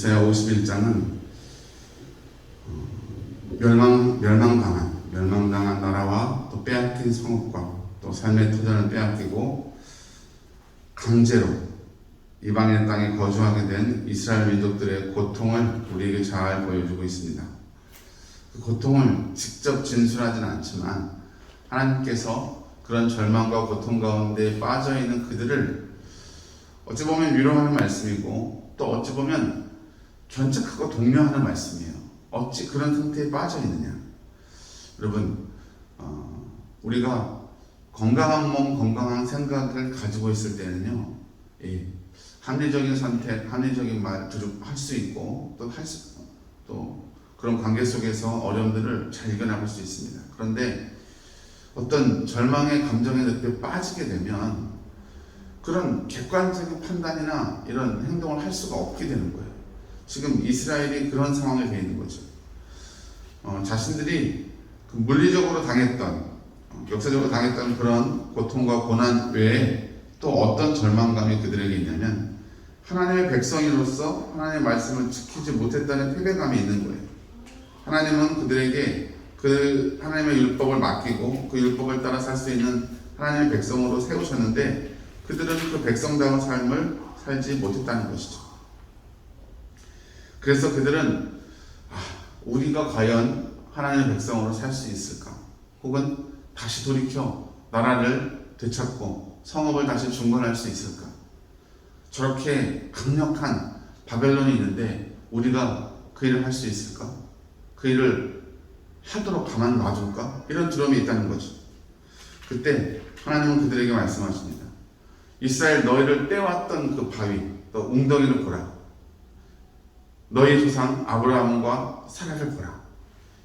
이사야 51장은 어, 멸망 멸망당한 멸망당한 나라와 또 빼앗긴 성읍과 또 삶의 터전을 빼앗기고 강제로 이방인 땅에 거주하게 된 이스라엘 민족들의 고통을 우리에게 잘 보여주고 있습니다. 그 고통을 직접 진술하지는 않지만 하나님께서 그런 절망과 고통 가운데 빠져 있는 그들을 어찌 보면 위로하는 말씀이고 또 어찌 보면 견책하고 독려하는 말씀이에요. 어찌 그런 상태에 빠져 있느냐? 여러분, 어, 우리가 건강한 몸, 건강한 생각을 가지고 있을 때는요, 예, 합리적인 선택, 합리적인 말들을 할 수 있고 또 할 수, 또 그런 관계 속에서 어려움들을 잘 이겨나갈 수 있습니다. 그런데 어떤 절망의 감정의 늪에 빠지게 되면 그런 객관적인 판단이나 이런 행동을 할 수가 없게 되는 거예요. 지금 이스라엘이 그런 상황에 돼 있는 거죠. 어, 자신들이 그 물리적으로 당했던, 어, 역사적으로 당했던 그런 고통과 고난 외에 또 어떤 절망감이 그들에게 있냐면 하나님의 백성으로서 하나님의 말씀을 지키지 못했다는 패배감이 있는 거예요. 하나님은 그들에게 그 하나님의 율법을 맡기고 그 율법을 따라 살 수 있는 하나님의 백성으로 세우셨는데 그들은 그 백성다운 삶을 살지 못했다는 것이죠. 그래서 그들은 아, 우리가 과연 하나님의 백성으로 살 수 있을까? 혹은 다시 돌이켜 나라를 되찾고 성읍을 다시 중건할 수 있을까? 저렇게 강력한 바벨론이 있는데 우리가 그 일을 할 수 있을까? 그 일을 하도록 가만 놔둘까? 이런 두려움이 있다는 거죠. 그때 하나님은 그들에게 말씀하십니다. 이스라엘 너희를 떼왔던 그 바위, 또 웅덩이를 보라. 너희 조상 아브라함과 사라를 보라.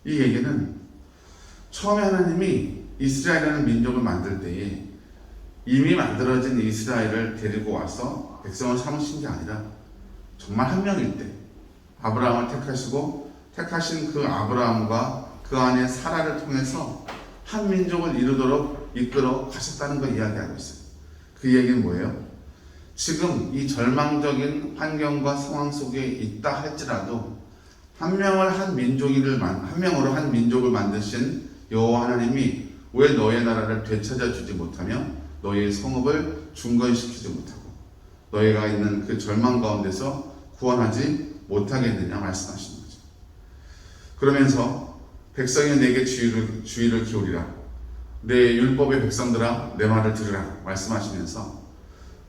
이 얘기는 처음에 하나님이 이스라엘이라는 민족을 만들 때에 이미 만들어진 이스라엘을 데리고 와서 백성을 삼으신 게 아니라 정말 한 명일 때 아브라함을 택하시고 택하신 그 아브라함과 그 안에 사라를 통해서 한 민족을 이루도록 이끌어 가셨다는 걸 이야기하고 있어요. 그 얘기는 뭐예요? 지금 이 절망적인 환경과 상황 속에 있다 할지라도 한 명을 한 민족을 한 명으로 한 민족을 만드신 여호와 하나님이 왜 너의 나라를 되찾아 주지 못하며 너의 성읍을 중건시키지 못하고 너희가 있는 그 절망 가운데서 구원하지 못하겠느냐 말씀하시는 거죠. 그러면서 백성이 내게 주의를, 주의를 기울이라. 내 율법의 백성들아 내 말을 들으라 말씀하시면서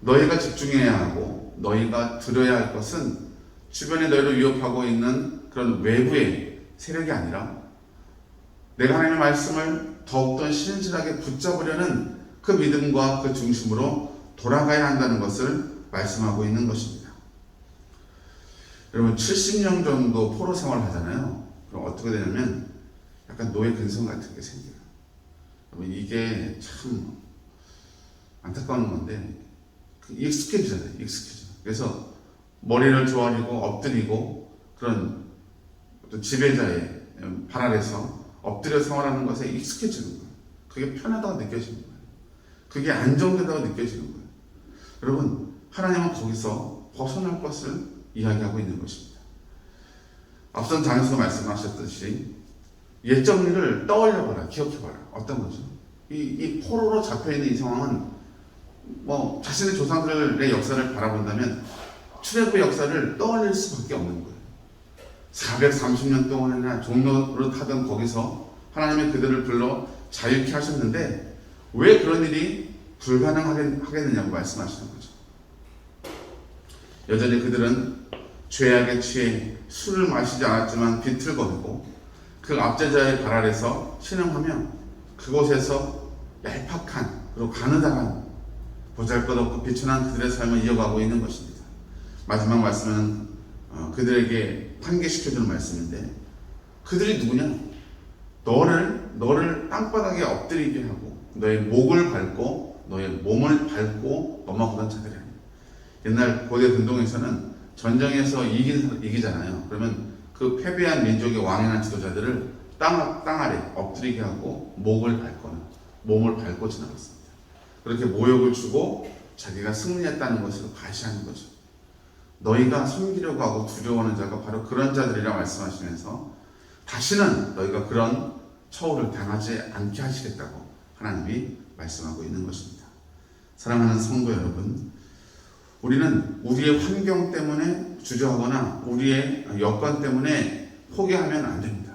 너희가 집중해야 하고 너희가 들어야 할 것은 주변에 너희를 위협하고 있는 그런 외부의 세력이 아니라 내가 하나님의 말씀을 더욱더 신실하게 붙잡으려는 그 믿음과 그 중심으로 돌아가야 한다는 것을 말씀하고 있는 것입니다. 여러분 70년 정도 포로 생활을 하잖아요. 그럼 어떻게 되냐면 약간 노예 근성 같은 게 생겨요. 여러분 이게 참 안타까운 건데 그 익숙해지잖아요. 익숙해져. 그래서 머리를 조아리고 엎드리고 그런 지배자의 발 아래서 엎드려 생활하는 것에 익숙해지는 거예요. 그게 편하다고 느껴지는 거예요. 그게 안정되다고 느껴지는 거예요. 여러분, 하나님은 거기서 벗어날 것을 이야기하고 있는 것입니다. 앞선 장에서 말씀하셨듯이 옛적 일을 떠올려봐라, 기억해봐라. 어떤 거죠? 이, 이 포로로 잡혀있는 이 상황은 뭐 자신의 조상들의 역사를 바라본다면 출애굽의 역사를 떠올릴 수밖에 없는 거예요. 430년 동안이나 종로를 타던 거기서 하나님이 그들을 불러 자유케 하셨는데 왜 그런 일이 불가능하겠느냐고 말씀하시는 거죠. 여전히 그들은 죄악에 취해 술을 마시지 않았지만 비틀거리고 그 압제자의 발 아래서 신음하며 그곳에서 얄팍한 그리고 가느다란 보잘것없고 비천한 그들의 삶을 이어가고 있는 것입니다. 마지막 말씀은 어, 그들에게 판계시켜주는 말씀인데 그들이 누구냐? 너를 너를 땅바닥에 엎드리게 하고 너의 목을 밟고 너의 몸을 밟고 넘어가던 자들이야. 옛날 고대 근동에서는 전쟁에서 이긴 이기잖아요. 그러면 그 패배한 민족의 왕이나 지도자들을 땅, 땅 아래 엎드리게 하고 목을 밟거나 몸을 밟고 지나갔습니다. 그렇게 모욕을 주고 자기가 승리했다는 것을 과시하는 거죠. 너희가 섬기려고 하고 두려워하는 자가 바로 그런 자들이라 말씀하시면서 다시는 너희가 그런 처우를 당하지 않게 하시겠다고 하나님이 말씀하고 있는 것입니다. 사랑하는 성도 여러분, 우리는 우리의 환경 때문에 주저하거나 우리의 여건 때문에 포기하면 안 됩니다.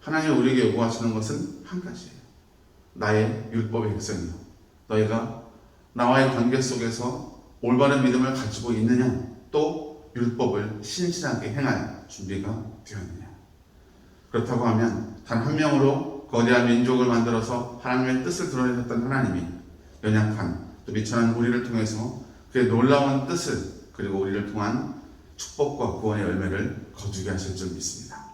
하나님 우리에게 요구하시는 것은 한 가지예요. 나의 율법의 백성이요. 너희가 나와의 관계 속에서 올바른 믿음을 가지고 있느냐, 또 율법을 신실하게 행할 준비가 되었느냐. 그렇다고 하면 단 한 명으로 거대한 민족을 만들어서 하나님의 뜻을 드러내셨던 하나님이 연약한 또 미천한 우리를 통해서 그의 놀라운 뜻을 그리고 우리를 통한 축복과 구원의 열매를 거두게 하실 줄 믿습니다.